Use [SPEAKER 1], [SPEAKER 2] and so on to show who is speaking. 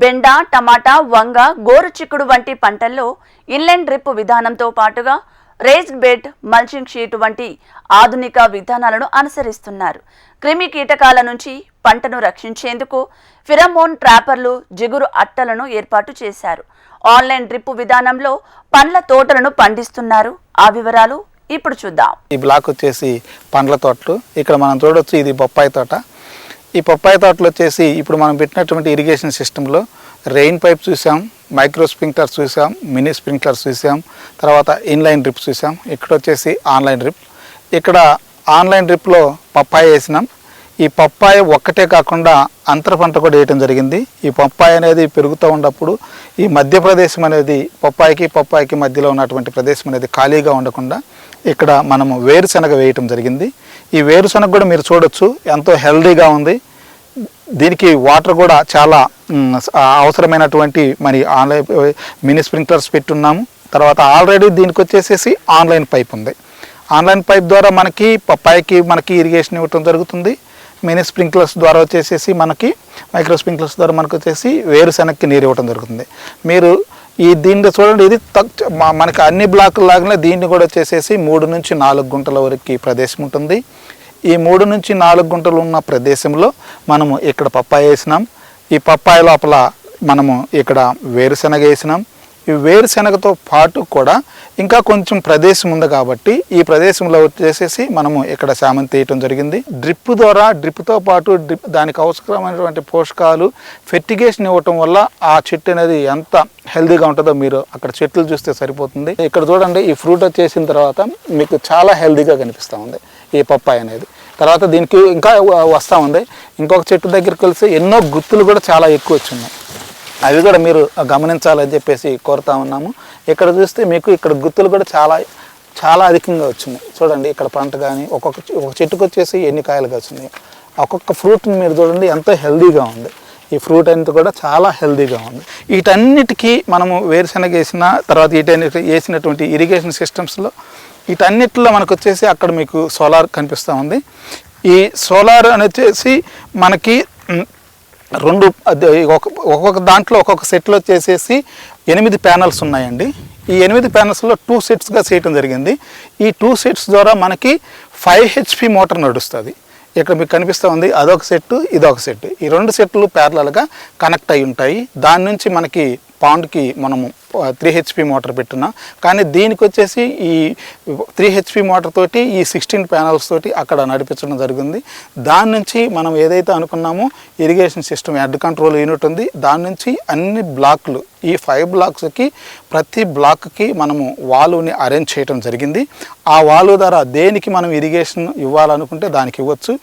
[SPEAKER 1] బెండ టమాటా వంగ గోరుచిక్కుడు వంటి పంటల్లో ఇన్లైన్ డ్రిప్ విధానంతో పాటుగా రేజ్డ్ బెడ్ మల్చింగ్ షీట్ వంటి ఆధునిక విధానాలను అనుసరిస్తున్నారు. క్రిమి కీటకాల నుంచి పంటను రక్షించేందుకు ఫిరమోన్ ట్రాపర్లు జిగురు అట్టలను ఏర్పాటు చేశారు. ఆన్లైన్ డ్రిప్ విధానంలో పండ్ల తోటలను పండిస్తున్నారు. ఆ వివరాలు ఇప్పుడు చూద్దాం.
[SPEAKER 2] ఈ బ్లాక్ వచ్చేసి పండ్ల తోటలు. ఇక్కడ మనం చూడొచ్చు ఇది బొప్పాయి తోట. ఈ పప్పాయ తోటలు వచ్చేసి ఇప్పుడు మనం పెట్టినటువంటి ఇరిగేషన్ సిస్టంలో రెయిన్ పైప్ చూసాం మైక్రో స్ప్రింక్లర్స్ చూసాం మినీ స్ప్రింక్లర్స్ చూసాం తర్వాత ఇన్లైన్ డ్రిప్ చూసాం ఇక్కడ వచ్చేసి ఆన్లైన్ డ్రిప్ ఇక్కడ ఆన్లైన్ డ్రిప్లో పప్పాయ వేసినాం. ఈ పప్పాయ ఒక్కటే కాకుండా అంతర పంట కూడా వేయటం జరిగింది. ఈ పప్పాయ అనేది పెరుగుతూ ఉన్నప్పుడు ఈ మధ్యప్రదేశం అనేది పప్పాయికి పప్పాయికి మధ్యలో ఉన్నటువంటి ప్రదేశం అనేది ఖాళీగా ఉండకుండా ఇక్కడ మనము వేరుశనగ వేయటం జరిగింది. ఈ వేరుశనగ కూడా మీరు చూడొచ్చు. ఎంతో హెల్దీగా ఉంది. దీనికి వాటర్ కూడా చాలా అవసరమైనటువంటి మరి ఆన్లైన్ మినీ స్ప్రింక్లర్స్ పెట్టున్నాము. తర్వాత ఆల్రెడీ దీనికి వచ్చేసేసి ఆన్లైన్ పైప్ ఉంది. ఆన్లైన్ పైప్ ద్వారా మనకి పప్పాయికి మనకి ఇరిగేషన్ ఇవ్వటం జరుగుతుంది. మినీ స్ప్రింక్లర్స్ ద్వారా వచ్చేసేసి మనకి మైక్రో స్ప్రింక్లర్స్ ద్వారా మనకు వచ్చేసి వేరుశనగకి నీరు ఇవ్వటం జరుగుతుంది. మీరు ఈ దీన్ని చూడండి ఇది తక్- మనకి అన్ని బ్లాకుల లాగానే దీన్ని కూడా వచ్చేసేసి మూడు నుంచి నాలుగు గుంటల వరకు ప్రదేశం ఉంటుంది. ఈ మూడు నుంచి నాలుగు గుంటలు ఉన్న ప్రదేశంలో మనము ఇక్కడ పప్పాయ వేసినాం. ఈ పప్పాయ లోపల మనము ఇక్కడ వేరుశనగ వేసినాం. ఈ వేరుశనగతో పాటు కూడా ఇంకా కొంచెం ప్రదేశం ఉంది కాబట్టి ఈ ప్రదేశంలో వచ్చేసేసి మనము ఇక్కడ శామంతి వేయటం జరిగింది. డ్రిప్ ద్వారా డ్రిప్తో పాటు డ్రిప్ దానికి అవసరమైనటువంటి పోషకాలు ఫెర్టిగేషన్ ఇవ్వటం వల్ల ఆ చెట్టు అనేది ఎంత హెల్దీగా ఉంటుందో మీరు అక్కడ చెట్లు చూస్తే సరిపోతుంది. ఇక్కడ చూడండి ఈ ఫ్రూట్ వచ్చేసిన తర్వాత మీకు చాలా హెల్దీగా కనిపిస్తూ ఉంది ఈ పప్పాయి అనేది. తర్వాత దీనికి ఇంకా వస్తూ ఉంది. ఇంకొక చెట్టు దగ్గరికి కలిసి ఎన్నో గుర్తులు కూడా చాలా ఎక్కువ వచ్చినాయి అవి కూడా మీరు గమనించాలని చెప్పేసి కోరుతా ఉన్నాము. ఇక్కడ చూస్తే మీకు ఇక్కడ గుత్తులు కూడా చాలా చాలా అధికంగా వచ్చినాయి చూడండి ఇక్కడ పంట కానీ ఒక్కొక్క ఒక చెట్టుకు వచ్చేసి ఎన్ని కాయలు వచ్చినాయి ఒక్కొక్క ఫ్రూట్ని మీరు చూడండి ఎంతో హెల్దీగా ఉంది. ఈ ఫ్రూట్ అనేది కూడా చాలా హెల్దీగా ఉంది. వీటన్నిటికీ మనము వేరుశనగ వేసిన తర్వాత వీటన్నిటి వేసినటువంటి ఇరిగేషన్ సిస్టమ్స్లో వీటన్నిటిలో మనకు వచ్చేసి అక్కడ మీకు సోలార్ కనిపిస్తూ ఉంది. ఈ సోలార్ అని వచ్చేసి మనకి రెండు ఒక్కొక్క దాంట్లో ఒక్కొక్క సెట్లో చేసేసి ఎనిమిది ప్యానల్స్ ఉన్నాయండి. ఈ ఎనిమిది ప్యానల్స్లో టూ సెట్స్గా చేయటం జరిగింది. ఈ టూ సెట్స్ ద్వారా మనకి ఫైవ్ హెచ్పి మోటార్ నడుస్తుంది. ఇక్కడ మీకు కనిపిస్తూ ఉంది అదొక సెట్ ఇదొక సెట్ ఈ రెండు సెట్లు ప్యారలల్గా కనెక్ట్ అయి ఉంటాయి. దాని నుంచి మనకి పాండ్కి మనము త్రీ హెచ్పి మోటార్ పెట్టున్నాం కానీ దీనికి వచ్చేసి ఈ త్రీ హెచ్పి మోటార్ తోటి ఈ సిక్స్టీన్ ప్యానల్స్ తోటి అక్కడ నడిపించడం జరిగింది. దాని నుంచి మనం ఏదైతే అనుకున్నామో irrigation system head control unit ఉంది. దాని నుంచి అన్ని బ్లాక్లు ఈ ఫైవ్ బ్లాక్స్కి ప్రతి బ్లాక్కి మనము వాలుని అరేంజ్ చేయడం జరిగింది. ఆ వాలు ద్వారా దేనికి మనం ఇరిగేషన్ ఇవ్వాలనుకుంటే దానికి ఇవ్వచ్చు.